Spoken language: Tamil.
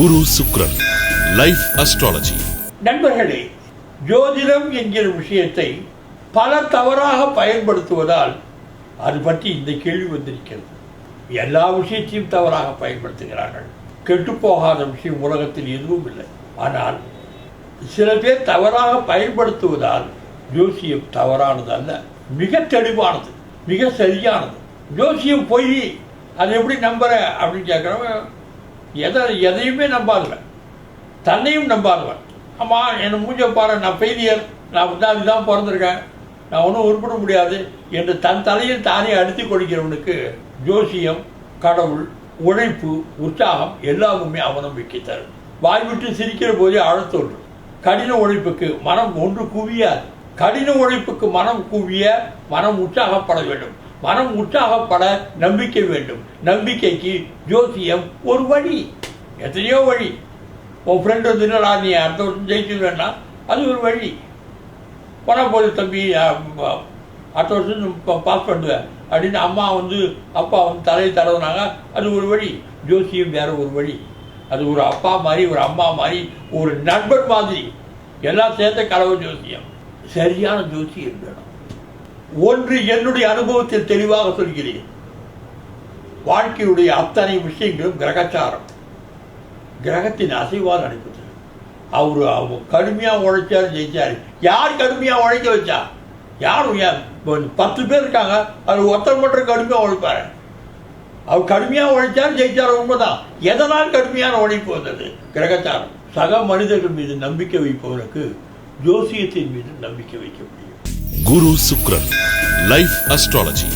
குரு சுக்ரன் லைஃப் அஸ்ட்ராலஜி நண்பர்களே ஜோதிடம் என்கிற விஷயத்தை பல தவறாக பயன்படுத்துவதால் அது பற்றி இந்த கேள்வி வந்திருக்கிறது. எல்லா விஷயத்தையும் தவறாக பயன்படுத்துகிறார்கள். கெட்டுப்போகாத விஷயம் உலகத்தில் எதுவும் இல்லை. ஆனால் சில பேர் தவறாக பயன்படுத்துவதால் ஜோசியம் தவறானது அல்ல மிக தெளிவானது மிக சரியானது. ஜோசியம் போய் அதை எப்படி நம்புற அப்படின்னு கேட்குறவங்க எதை எதையுமே நம்பாதவன். தன்னையும் நம்பாதவன். அம்மா என்னை மூஞ்ச பாரு நான் ஃபெயிலியர் நான் வந்து அதுதான் பிறந்திருக்கேன். நான் ஒன்றும் உருப்பிட முடியாது என்று தன் தலையில் தானே அடித்து கொடுக்கிறவனுக்கு ஜோசியம் கடவுள் உழைப்பு உற்சாகம் எல்லாமுமே அவநம்பிக்கை தரும். வாய் விட்டு சிரிக்கிற போதே அழத்தோன்றும் கடின உழைப்புக்கு மனம் ஒன்று குவியாது. கடின உழைப்புக்கு மனம் குவிய மனம் உற்சாகப்பட வேண்டும். மனம் உற்சாகப்பட நம்பிக்கை வேண்டும். நம்பிக்கைக்கு ஜோசியம் ஒரு வழி. எத்தனையோ வழி. உன் ஃப்ரெண்டு வந்து என்னடா நீ அடுத்த வருஷம் ஜெயிச்சுருவேன்னா அது ஒரு வழி. போனால் போது தம்பி அடுத்த வருஷம் பாஸ் பண்ணுவேன் அப்படின்னு அம்மா வந்து அப்பா வந்து தலையை தடவுனாங்க அது ஒரு வழி. ஜோசியம் வேற ஒரு வழி. அது ஒரு அப்பா மாதிரி ஒரு அம்மா மாதிரி ஒரு நண்பர் மாதிரி. எல்லாம் சேர்த்த கடவுள் ஜோசியம். சரியான ஜோசியம் வேணும். ஒன்று என்னுடைய அனுபவத்தில் தெளிவாக சொல்கிறேன். வாழ்க்கையுடைய அத்தனை விஷயங்களும் கிரகச்சாரம். கிரகத்தின் அசைவால் அனுப்புது அவரு அவங்க கடுமையாக உழைச்சாரு ஜெயிச்சாரு. யார் கடுமையாக உழைக்க வச்சா? யார் பத்து பேர் இருக்காங்க அது ஒருத்தர் மட்டும் கடுமையாக உழைப்பாரு. அவர் கடுமையாக உழைச்சாரு ஜெயிச்சாரு உண்மைதான். எதனால் கடுமையான உழைப்பு வந்தது? கிரகச்சாரம். சக மனிதர்கள் மீது நம்பிக்கை வைப்பவனுக்கு ஜோசியத்தின் மீது நம்பிக்கை வைக்க முடியும். குரு சுக்ரன் லைஃப் அஸ்ட்ராலஜி